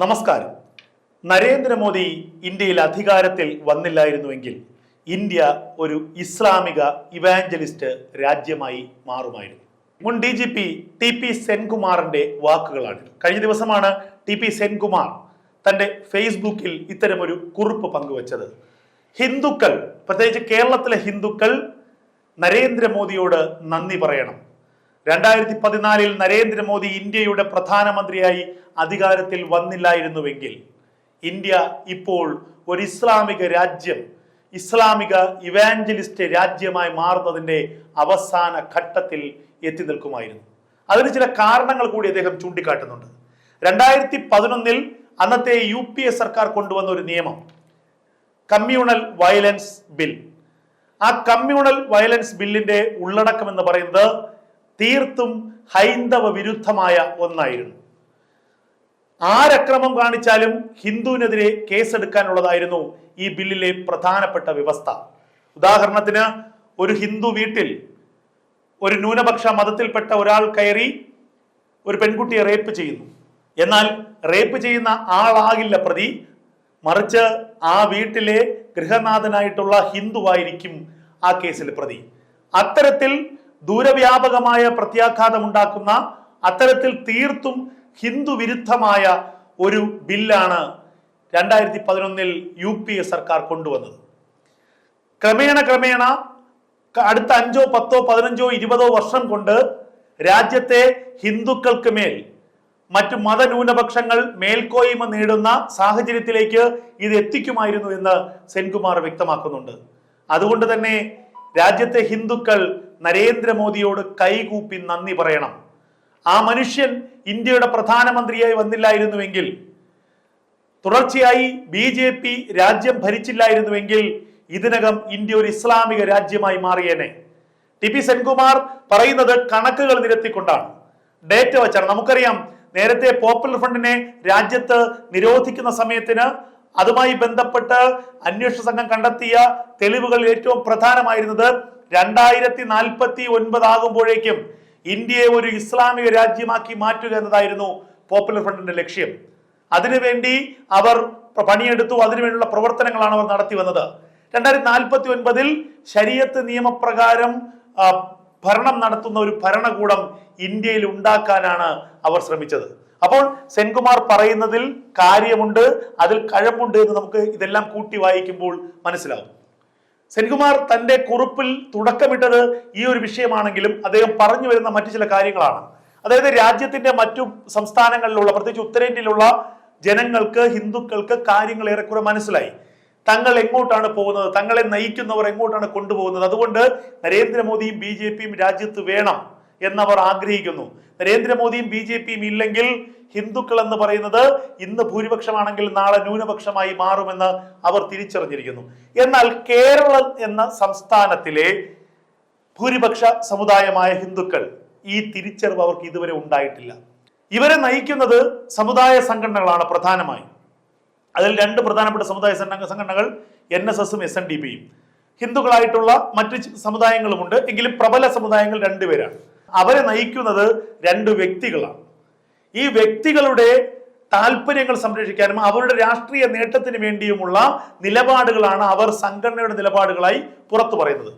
നമസ്കാരം. നരേന്ദ്രമോദി ഇന്ത്യയിൽ അധികാരത്തിൽ വന്നില്ലായിരുന്നുവെങ്കിൽ ഇന്ത്യ ഒരു ഇസ്ലാമിക ഇവാഞ്ചലിസ്റ്റ് രാജ്യമായി മാറുമായിരുന്നു. മുൻ D G P T P സെൻകുമാറിന്റെ വാക്കുകളാണ് കഴിഞ്ഞ ദിവസമാണ് ടി പി സെൻകുമാർ തന്റെ ഫേസ്ബുക്കിൽ ഇത്തരമൊരു കുറിപ്പ് പങ്കുവച്ചത്. ഹിന്ദുക്കൾ പ്രത്യേകിച്ച് കേരളത്തിലെ ഹിന്ദുക്കൾ നരേന്ദ്രമോദിയോട് നന്ദി പറയണം. രണ്ടായിരത്തി പതിനാലിൽ നരേന്ദ്രമോദി ഇന്ത്യയുടെ പ്രധാനമന്ത്രിയായി അധികാരത്തിൽ വന്നില്ലായിരുന്നുവെങ്കിൽ ഇന്ത്യ ഇപ്പോൾ ഒരു ഇസ്ലാമിക രാജ്യം ഇസ്ലാമിക ഇവാഞ്ചലിസ്റ്റ് രാജ്യമായി മാറുന്നതിന്റെ അവസാന ഘട്ടത്തിൽ എത്തി നിൽക്കുമായിരുന്നു. അതിന് ചില കാരണങ്ങൾ കൂടി അദ്ദേഹം ചൂണ്ടിക്കാട്ടുന്നുണ്ട്. രണ്ടായിരത്തി പതിനൊന്നിൽ അന്നത്തെ യു പി എ സർക്കാർ കൊണ്ടുവന്ന ഒരു നിയമം കമ്മ്യൂണൽ വയലൻസ് ബിൽ. ആ കമ്മ്യൂണൽ വയലൻസ് ബില്ലിന്റെ ഉള്ളടക്കം എന്ന് പറയുന്നത് തീർത്തും ഹൈന്ദവ വിരുദ്ധമായ ഒന്നായിരുന്നു. ആരക്രമം കാണിച്ചാലും ഹിന്ദുവിനെതിരെ കേസെടുക്കാനുള്ളതായിരുന്നു ഈ ബില്ലിലെ പ്രധാനപ്പെട്ട വ്യവസ്ഥ. ഉദാഹരണത്തിന് ഒരു ഹിന്ദു വീട്ടിൽ ഒരു ന്യൂനപക്ഷ മതത്തിൽപ്പെട്ട ഒരാൾ കയറി ഒരു പെൺകുട്ടിയെ റേപ്പ് ചെയ്യുന്നു. എന്നാൽ റേപ്പ് ചെയ്യുന്ന ആളാകില്ല പ്രതി. മറിച്ച് ആ വീട്ടിലെ ഗൃഹനാഥനായിട്ടുള്ള ഹിന്ദുവായിരിക്കും ആ കേസിൽ പ്രതി. അത്തരത്തിൽ ദൂരവ്യാപകമായ പ്രത്യാഘാതമുണ്ടാക്കുന്ന അത്തരത്തിൽ തീർത്തും ഹിന്ദു വിരുദ്ധമായ ഒരു ബില്ലാണ് രണ്ടായിരത്തി പതിനൊന്നിൽ യു പി എ സർക്കാർ കൊണ്ടുവന്നത്. ക്രമേണ ക്രമേണ അടുത്ത അഞ്ചോ പത്തോ പതിനഞ്ചോ ഇരുപതോ വർഷം കൊണ്ട് രാജ്യത്തെ ഹിന്ദുക്കൾക്ക് മേൽ മറ്റു മതന്യൂനപക്ഷങ്ങൾ മേൽക്കോയ്മ നേടുന്ന സാഹചര്യത്തിലേക്ക് ഇത് എത്തിക്കുമായിരുന്നു എന്ന് സെൻകുമാർ വ്യക്തമാക്കുന്നുണ്ട്. അതുകൊണ്ട് തന്നെ രാജ്യത്തെ ഹിന്ദുക്കൾ നരേന്ദ്രമോദിയോട് കൈകൂപ്പി നന്ദി പറയണം. ആ മനുഷ്യൻ ഇന്ത്യയുടെ പ്രധാനമന്ത്രിയായി വന്നില്ലായിരുന്നുവെങ്കിൽ തുടർച്ചയായി ബി ജെ പി രാജ്യം ഭരിച്ചില്ലായിരുന്നുവെങ്കിൽ ഇതിനകം ഇന്ത്യ ഒരു ഇസ്ലാമിക രാജ്യമായി മാറിയേനെ. ടി പി സെൻകുമാർ പറയുന്നത് കണക്കുകൾ നിരത്തിക്കൊണ്ടാണ്. ഡേറ്റ വെച്ചാണ്. നമുക്കറിയാം നേരത്തെ പോപ്പുലർ ഫ്രണ്ടിനെ രാജ്യത്ത് നിരോധിക്കുന്ന സമയത്തിന് അതുമായി ബന്ധപ്പെട്ട് അന്വേഷണ സംഘം കണ്ടെത്തിയ തെളിവുകൾ ഏറ്റവും പ്രധാനമായിരുന്നത് രണ്ടായിരത്തി നാൽപ്പത്തി ഒൻപത് ആകുമ്പോഴേക്കും ഇന്ത്യയെ ഒരു ഇസ്ലാമിക രാജ്യമാക്കി മാറ്റുക എന്നതായിരുന്നു പോപ്പുലർ ഫ്രണ്ടിന്റെ ലക്ഷ്യം. അതിനുവേണ്ടി അവർ പണിയെടുത്തു. അതിനുവേണ്ടിയുള്ള പ്രവർത്തനങ്ങളാണ് അവർ നടത്തി വന്നത്. രണ്ടായിരത്തി നാൽപ്പത്തി ഒൻപതിൽ ശരീരത്ത് നിയമപ്രകാരം ഭരണം നടത്തുന്ന ഒരു ഭരണകൂടം ഇന്ത്യയിൽ ഉണ്ടാക്കാനാണ് അവർ ശ്രമിച്ചത്. അപ്പോൾ സെൻകുമാർ പറയുന്നതിൽ കാര്യമുണ്ട് അതിൽ കഴമ്പുണ്ട് എന്ന് നമുക്ക് ഇതെല്ലാം കൂട്ടി വായിക്കുമ്പോൾ മനസ്സിലാവും. സെൻകുമാർ തന്റെ കുറിപ്പിൽ തുടക്കമിട്ടത് ഈ ഒരു വിഷയമാണെങ്കിലും അദ്ദേഹം പറഞ്ഞു വരുന്ന മറ്റു ചില കാര്യങ്ങളാണ്. അതായത് രാജ്യത്തിന്റെ മറ്റു സംസ്ഥാനങ്ങളിലുള്ള പ്രത്യേകിച്ച് ഉത്തരേന്ത്യയിലുള്ള ജനങ്ങൾക്ക് ഹിന്ദുക്കൾക്ക് കാര്യങ്ങൾ ഏറെക്കുറെ മനസ്സിലായി. തങ്ങൾ എങ്ങോട്ടാണ് പോകുന്നത്? തങ്ങളെ നയിക്കുന്നവർ എങ്ങോട്ടാണ് കൊണ്ടുപോകുന്നത്? അതുകൊണ്ട് നരേന്ദ്രമോദിയും ബി ജെ പിയും രാജ്യത്ത് വേണം എന്നവർ ആഗ്രഹിക്കുന്നു. നരേന്ദ്രമോദിയും ബി ജെ പിയും ഇല്ലെങ്കിൽ ഹിന്ദുക്കൾ എന്ന് പറയുന്നത് ഇന്ന് ഭൂരിപക്ഷമാണെങ്കിൽ നാളെ ന്യൂനപക്ഷമായി മാറുമെന്ന് അവർ തിരിച്ചറിഞ്ഞിരിക്കുന്നു. എന്നാൽ കേരളം എന്ന സംസ്ഥാനത്തിലെ ഭൂരിപക്ഷ സമുദായമായ ഹിന്ദുക്കൾ ഈ തിരിച്ചറിവ് അവർക്ക് ഇതുവരെ ഉണ്ടായിട്ടില്ല. ഇവരെ നയിക്കുന്നത് സമുദായ സംഘടനകളാണ് പ്രധാനമായും. അതിൽ രണ്ട് പ്രധാനപ്പെട്ട സമുദായ സംഘടനകൾ എൻ എസ് എസും എസ് എൻ ഡി പിയും. ഹിന്ദുക്കളായിട്ടുള്ള മറ്റ് സമുദായങ്ങളുമുണ്ട്. എങ്കിലും പ്രബല സമുദായങ്ങൾ രണ്ടുപേരാണ്. അവരെ നയിക്കുന്നത് രണ്ട് വ്യക്തികളാണ്. ഈ വ്യക്തികളുടെ താല്പര്യങ്ങൾ സംരക്ഷിക്കാനും അവരുടെ രാഷ്ട്രീയ നേട്ടത്തിന് വേണ്ടിയുമുള്ള നിലപാടുകളാണ് അവർ സംഘടനയുടെ നിലപാടുകളായി പുറത്തു പറയുന്നത്.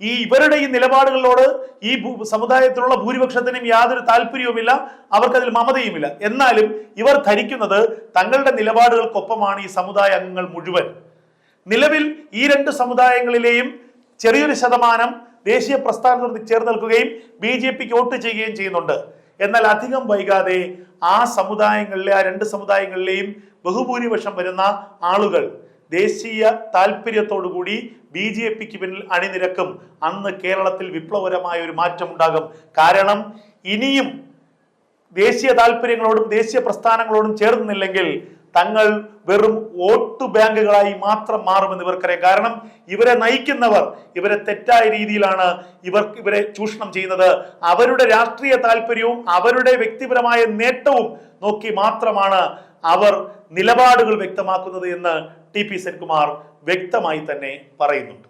ഈ ഇവരുടെ ഈ നിലപാടുകളോട് ഈ സമുദായത്തിലുള്ള ഭൂരിപക്ഷത്തിനും യാതൊരു താല്പര്യവുമില്ല അവർക്കതിൽ മമതയുമില്ല. എന്നാലും ഇവർ ധരിക്കുന്നത് തങ്ങളുടെ നിലപാടുകൾക്കൊപ്പമാണ് ഈ സമുദായ അംഗങ്ങൾ മുഴുവൻ. നിലവിൽ ഈ രണ്ട് സമുദായങ്ങളിലെയും ചെറിയൊരു ശതമാനം ദേശീയ പ്രസ്ഥാനത്തോട് ചേർന്ന് നിൽക്കുകയും ബി ജെ പിക്ക് വോട്ട് ചെയ്യുകയും ചെയ്യുന്നുണ്ട്. എന്നാൽ അധികം വൈകാതെ ആ സമുദായങ്ങളിലെ ആ രണ്ട് സമുദായങ്ങളിലെയും ബഹുഭൂരിപക്ഷം വരുന്ന ആളുകൾ ദേശീയ താല്പര്യത്തോടുകൂടി ബി ജെ പിക്ക് പിന്നിൽ അണിനിരക്കും. അന്ന് കേരളത്തിൽ വിപ്ലവകരമായ ഒരു മാറ്റം ഉണ്ടാകും കാരണം ഇനിയും ദേശീയ താല്പര്യങ്ങളോടും ദേശീയ പ്രസ്ഥാനങ്ങളോടും ചേർന്നില്ലെങ്കിൽ തങ്ങൾ വെറും വോട്ട് ബാങ്കുകളായി മാത്രം മാറുമെന്ന് ഇവർക്കറിയാം. കാരണം ഇവരെ നയിക്കുന്നവർ ഇവരെ തെറ്റായ രീതിയിലാണ് ഇവർ ഇവരെ ചൂഷണം ചെയ്യുന്നത്. അവരുടെ രാഷ്ട്രീയ താല്പര്യവും അവരുടെ വ്യക്തിപരമായ നേട്ടവും നോക്കി മാത്രമാണ് അവർ നിലപാടുകൾ വ്യക്തമാക്കുന്നത് എന്ന് ടി പി സെൻകുമാർ വ്യക്തമായി തന്നെ പറയുന്നുണ്ട്.